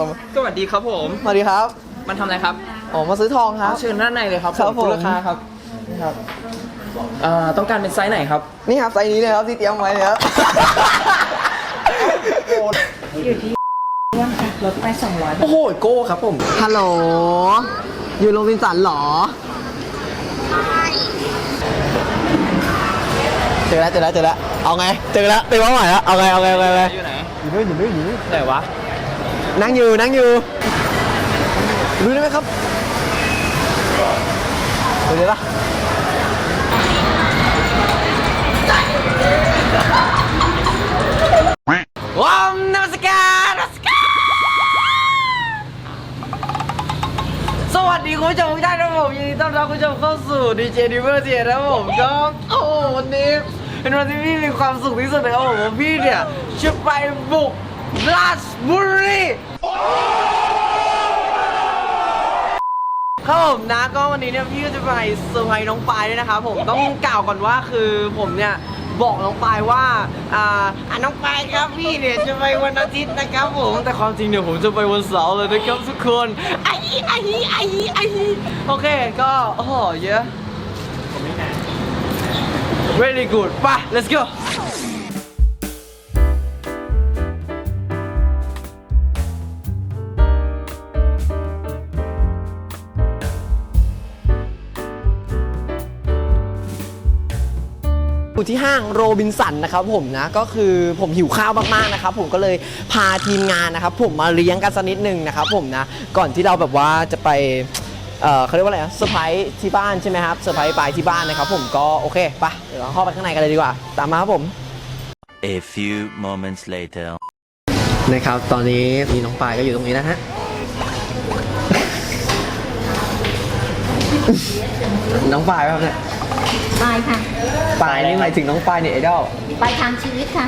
ต่อมาสวัสดีครับผม สวัสดีครับมันทำอะไรครับอ๋อมาซื้อทองครับ เชิญด้านในเลยครับครับผม ณลูกค้าครับครับเอ่อต้องการเป็นไซส์ไหนครับ นี่ครับไซส์นี้เลยครับที่เตรียมไว้เลยครับ อยู่ที่ว่างค่ะลดไป200บาทโอ้โหโก้ครับผมฮัลโหล อยู่โรบินสันเหรอเจอแล้วเจอแล้วเจอแล้วเอาไง เจอแล้วเต็มเป้าหมายแล้วเอาไงเอาไงเอาไงเอาไงอยู่ไหนอยู่ด้วยอยู่ด้วยอยู่ด้วยไหนวะ นั่งอยู่นั่งอยู่ดูได้ไหมครับเดี๋ยวละว้าวนักสการนักสการสวัสดีคุณผู้ชมทุกท่านครับผมยินดีต้อนรับคุณผู้ชมเข้าสู่ดีเจดิเวอร์เจียนะครับผมก็โอ้โหวันนี้เป็นวันที่พี่มีความสุขที่สุดเลยครับผมพี่เนี่ยจะไปบุก ราชบุรีครับผมนะก็วันนี้เนี่ยพี่ก็จะไปเซอร์ไพรส์น้องปายด้วยนะครับผมต้องกล่าวก่อนว่าคือผมเนี่ยบอกน้องปายว่าอ่าอะน้องปายครับพี่เนี่ยจะไปวันอาทิตย์นะครับผมแต่ความจริงเนี่ยผมจะไปวันเสาร์เลยนะครับทุกคนไอ้ไอ้ไอ้ไอ้โอเคก็โอ้โหเยอะ very good ไป let's go อยู่ที่ห้างโรบินสันนะครับผมนะก็คือผมหิวข้าวมากๆนะครับผมก็เลยพาทีมงานนะครับผมมาเลี้ยงกันสักนิดหนึ่งนะครับผมนะก่อนที่เราแบบว่าจะไปเอ่อเขาเรียกว่าอะไรนะเซอร์ไพรส์ที่บ้านใช่ไหมครับเซอร์ไพรส์ปลายที่บ้านนะครับผมก็โอเคไปเดี๋ยวเราเข้าไปข้างในกันเลยดีกว่า ตามมาครับผม A few moments later. นะครับตอนนี้มีน้องปายก็อยู่ตรงนี้นะฮะน้องปายครับเนี่ย ไปค่ะปายนี่หมายถึงน้องปายเนี่ยไอดอลไปทางชีวิตค่ะ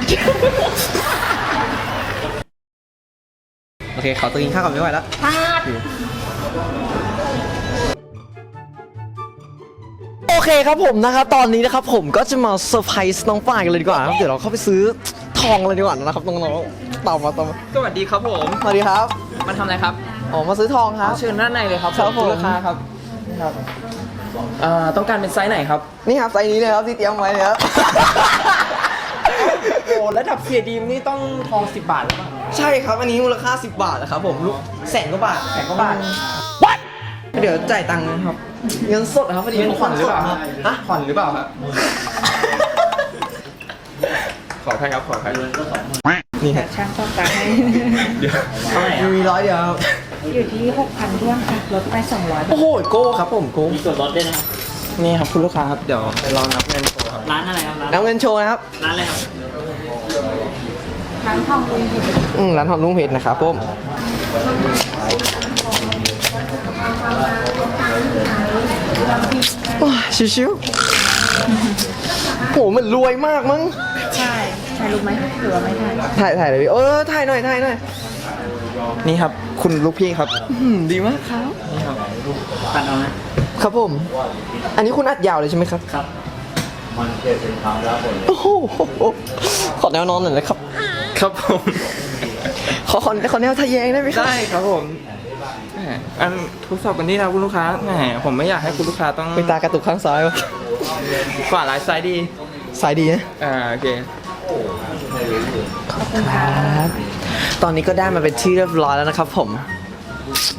โอเคขอตัวกินข้าวก่อนไม่ไหวแล้วพลาดโอเคครับผมนะครับตอนนี้นะครับผมก็จะมาเซอร์ไพรส์น้องปายกันเลยดีกว่าครับเดี๋ยวเราเข้าไปซื้อทองเลยดีกว่านะครับน้องๆตามมาตามมาสวัสดีครับผมสวัสดีครับมันทำอะไรครับอ๋อมาซื้อทองครับเชิญด้านในเลยครับครับผมณลูกค้าครับครับเอ่อต้องการเป็นไซส์ไหนครับ นี่ครับไซส์นี้เลยครับที่เตรียมไว้เลยครับ โอ้ระดับเสียดีมนี่ต้องทอง 10 บาทหรือเปล่าใช่ครับอันนี้มูลค่า 10 บาทนะครับผมลูกแสนกว่าบาทแสนกว่าบาท What เดี๋ยวจ่ายตังค์นะครับเงินสดครับพอดีเงินผ่อนหรือเปล่าฮะฮะผ่อนหรือเปล่าครับ ขออภัยครับขออภัยนี่ฮะช่างต้องการให้เดี๋ยวเท่าไหร่มีร้อยเดียวครับ อยู่ที่6,000ท่วนค่ะลดไป200บาโอ้ทโหโก้ครับผมโก้ส่วนลดด้วยนะครับนี่ครับคุณลูกค้าครับเดี๋ยวรอนับเงินโทรครับร้านอะไรครับร้านน้ำเงินโชว์นะครับร้านอะไรครับร้านทองลุงหินอืมร้านทองลุงเพชรนะครับผมโอ้ยชิวๆโหเหมือนรวยมากมั้งใช่ใช่รู้ไหมหรือว่าไม่ใช่ถ่ายถ่ายเลยพี่เออถ่ายหน่อยถ่ายหน่อย นี่ครับ คุณลูกพี่ครับอืมดีมากครับ นี่ครับตัดเอานะครับผม อันนี้คุณอัดยาวเลยใช่ไหมครับ ครับโอ้โหขอแนวนอนหน่อยเลยครับ ครับผม ขอขอขอแนวทะแยงได้ไหมครับ ได้ครับผมแหมอันทดสอบกันนี่นะคุณลูกค้าแหมผมไม่อยากให้คุณลูกค้าต้องไปตากระตุกข้างซ้ายวะฝ่าหลายไซด์ดีสายดีนะอ่าโอเคครับ ตอนนี้ก็ได้มาเป็นที่เรียบร้อยแล้วนะครับผม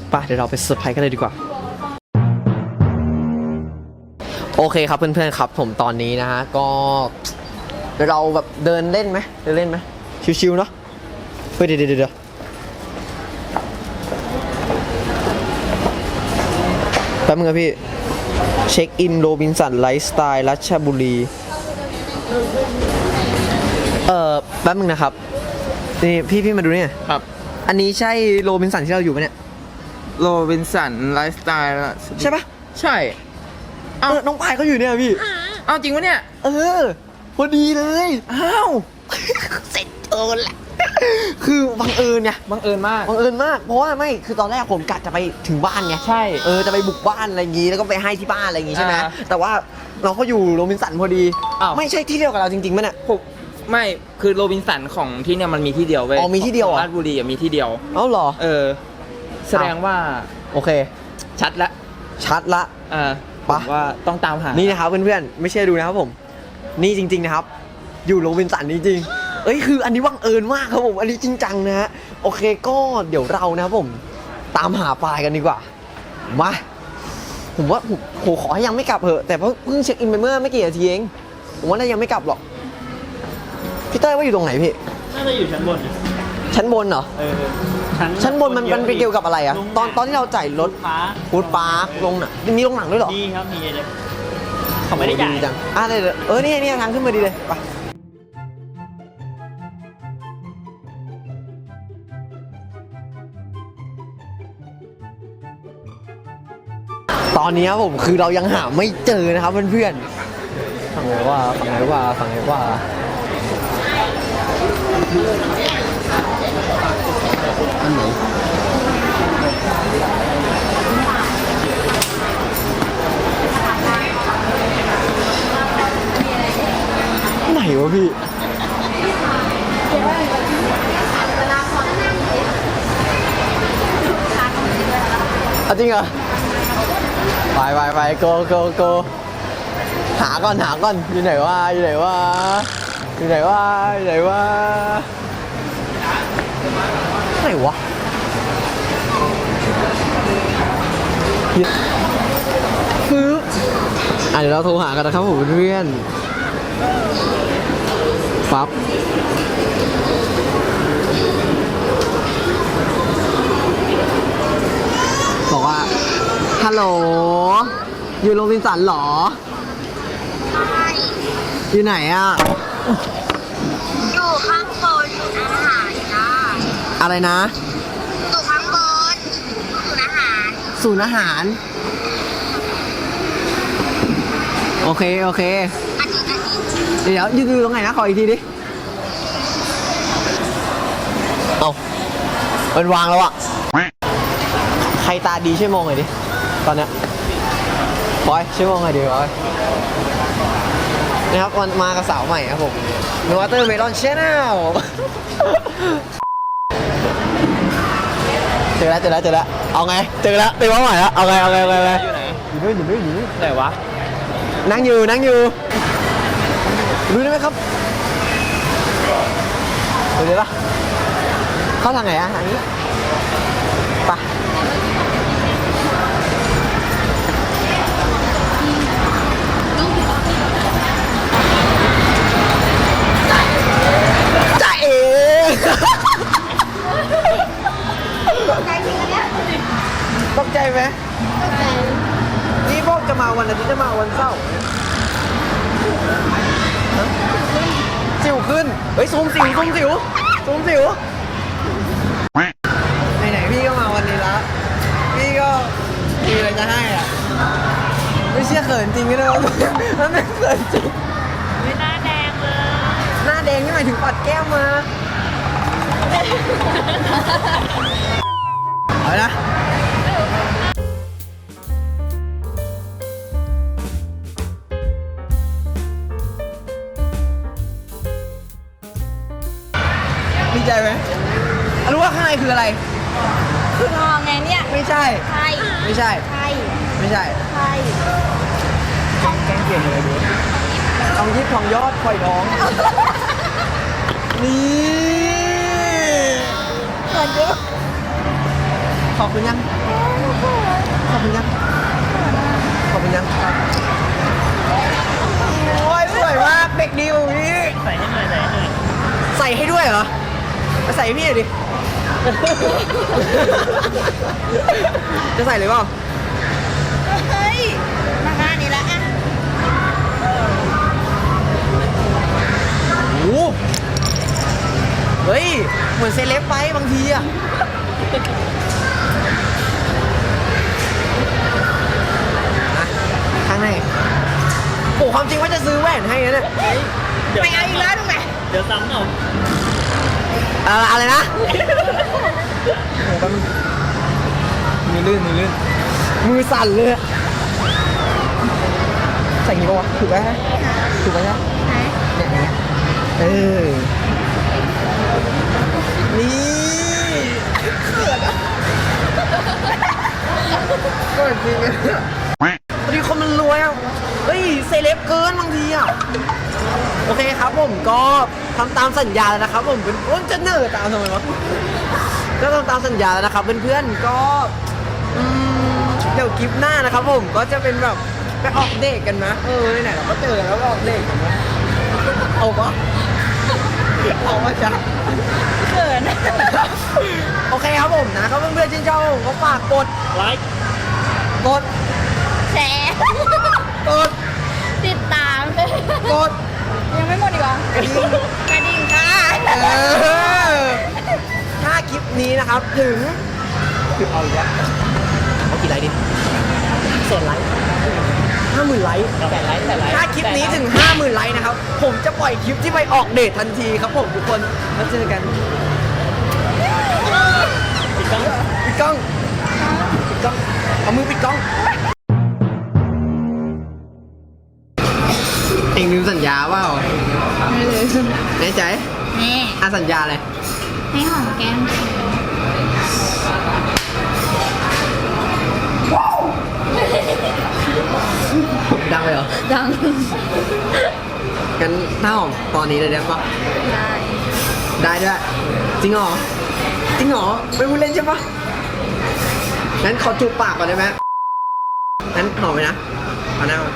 ไปเดี๋ยวเราไปเซอร์ไพรส์กันเลยดีกว่า โอเคครับเพื่อนๆครับ ผมตอนนี้นะฮะก็เดี๋ยวเราแบบเดินเล่นไหมเดินเล่นไหมชิวๆเนาะเฮ้ยเดี๋ยวเดี๋ยวเดี๋ยวแป๊บนึงครับพี่ เช็คอินโรบินสันไลฟ์สไตล์รัชบุรี เออแป๊บนึงนะครับ นี่พี่พี่มาดูเนี่ยครับ อันนี้ใช่โรบินสันที่เราอยู่ปะเนี่ย โรบินสันไลฟ์สไตล์ใช่ปะใช่ เออน้องปายเขาอยู่เนี่ยพี่ เอาจริงวะเนี่ย เออ พอดีเลย อ้าว เสร็จเอิญแหละคือบังเอิญไงบังเอิญมาก บังเอิญมาก เพราะว่าไม่ คือตอนแรกผมกะจะไปถึงบ้านไง ใช่ เออ จะไปบุกบ้านอะไรอย่างงี้ แล้วก็ไปให้ที่บ้านอะไรอย่างงี้ใช่ไหมอ่าแต่ว่าเราก็อยู่โรบินสันพอดี อ้าว ไม่ใช่ที่เดียวกับเราจริงๆมั้ยเนี่ย ผม ไม่คือโรบินสันของที่เนี่ยมันมีที่เดียวเว้ยอ๋อมีที่เดียวเหรอ ราชบุรีอะมีที่เดียว เอ้าเหรอ เออ แสดงว่าโอเค ชัดละชัดละ เออผปะ มว่าต้องตามหานี่นะครับเพื่อนๆไม่เชื่อดูนะครับผม นี่จริง ๆนะครับ อยู่โรบินสันจริงๆเอ้ยคืออันนี้บังเอิญมากครับผม อันนี้จริงจังนะฮะโอเคก็เดี๋ยวเรานะครับผม ตามหาปลายกันดีกว่ามาผมว่าผมผมขอให้ยังไม่กลับเหอะแต่เพิ่งเพิ่งเช็คอินไปเมื่อไม่กี่นาทีเองผมว่าน่ายังไม่กลับหรอก พี่เต้ยว่าอยู่ตรงไหนพี่ น่าจะอยู่ชั้นบนนะชั้นบนเหรอ เออชั้นชั้นบนมันมันเป็นเกี่ยวกับอะไรอะตอนตอนที่เราจ่ายรถฟ้าฟูดปาร์คลงน่ะมีลงหนังด้วยเหรอ ดีครับมีเลยเขาไม่ได้จ่ายโอ้จังอะเดี๋ยวๆเออนี่นี่ทางขึ้นมาดีเลยไปตอนนี้ครับผมคือเรายังหาไม่เจอนะครับเพื่อนๆฝั่งไหนว่าฝั่งไหนว่าฝั่งไหนว่า อันไหนไหนวะพี่อาจริงเหรอไปไปไปโกโกโกหาก่อนหาก่อนอยู่ไหนวะอยู่ไหนวะ อยู่ไหนวะอยู่ไหนวะไหนวะปึ๊บอะเดี๋ยวเราโทรหากันนะครับผมเพื่อนปั๊บบอกว่า ฮัลโหล อยู่โรบินสันเหรอ อยู่ไหนอะ อยู่ข้างบนศูนย์อาหารจ้าอะไรนะ อยู่ข้างบนศูนย์อาหารศูนย์อาหาร โอเค โอเคอาทิตย์อาทิตย์เดี๋ยวยืนอยู่ตรงไหนนะ ขออีกทีดิ เอามันวางแล้วอะใครตาดีช่วยมองหน่อยดิ ตอนเนี้ยบอยช่วยมองหน่อยดิบอย นะครับมันมากับสาวใหม่ครับผมนวเตอร์เมลอนชแนลเจอแล้วเจอแล้วเจอแล้วเอาไง เจอแล้วเต็มเป้าหมายแล้วเอาไงเอาไงเอาไงเอาไงอยู่ด้วยอยู่ด้วยอยู่ด้วยไหนวะนั่งอยู่นั่งอยู่รู้ได้ไหมครับดูได้ปะเข้าทางไหนอะทางนี้ ซูมสิวซูมสิวซูมสิวไหนๆพี่ก็มาวันนี้ละพี่ก็มีอะไรจะให้อะ ไม่เชื่อเขินจริงก็ได้ว่ามันไม่เขินจริงหน้าแดงเลย หน้าแดงนี่หมายถึงปัดแก้มมาเอานะ ใจไหมรู้ว่าข้างในคืออะไร คือทองไงเนี่ยไม่ใช่ ใช่ไม่ใช่ ใช่ไม่ใช่ใช่แกงเปลี่ยนเลยดูทองยิบทองยอดข่อยน้อง นี่เกิดเยอะขอบคุณยัง ขอบคุณยัง ขอบคุณยังโอ้ยสวยมากเด็กดีแบบนี้ใส่ให้หน่อยใส่ให้หน่อย ใส่ให้ด้วยเหรอ มาใส่ให้พี่หน่อยดิ จะใส่เลยเปล่า เฮ้ย มาหน้านี้แล้วอะโอ้โหเฮ้ย เหมือนเซเลบไปบางทีอะนะข้างในโอ้ความจริงว่าจะซื้อแหวนให้นะเนี่ย ไปเอาอีกแล้วตรงไหนเดี๋ยวซ้ำเอา เอ่ออะไรนะโอ้แป๊บนึงมือลื่นมือลื่นมือสั่นเลยอะใส่อย่างงี้ปะวะถูกไหมถูกไหมนะไหนเนี่ยอย่างเงี้ยเออ นี่เขินอะก็จริงอะพอดีคนมันรวยอะเฮ้ยเซเลบเกินบางทีอะ โอเคครับผมก็ทำตามสัญญาแล้วนะครับ ผมเป็นโอ้ยจะเหนื่อยตามทำไมวะก็ทำตามสัญญาแล้วนะครับเพื่อนๆก็อืมเดี๋ยวคลิปหน้านะครับ ผมก็จะเป็นแบบไปออกเดทกันนะเออไหนๆเราก็เจอแล้วก็ออกเดทกันนะเอาปะเอาปะจ๊ะ เขิน โอเคครับผมนะก็เพื่อนๆชื่นชอบผมก็ฝากกดไลค์กดแชร์ กดติดตาม กด ยังไม่หมดอีกเหรอกระดิ่งกระดิ่งค่ะเออถ้าคลิปนี้นะครับถึงคือเอาอีกแล้วเอากี่ไลค์ดิแสนไลค์ห้าหมื่นไลค์แต่ไลค์แต่ไลค์ถ้าคลิปนี้ถึง50,000ไลค์นะครับ ผมจะปล่อยคลิปที่ไปออกเดททันทีครับผมทุกคนแล้วเจอกันปิดกล้องปิดกล้องปิดกล้องเอามือปิดกล้อง แน่ใจแม่อะสัญญาเลยให้หอมแก้มดังไปเหรอ ดังงั้นถ้าหอมตอนนี้เลยได้ปะได้ ได้ด้วย จริงเหรอ จริงเหรอ ไม่พูดเล่นใช่ปะงั้นขอจูบปากก่อนได้ไหมงั้นหอมไปนะเอาหน้ามา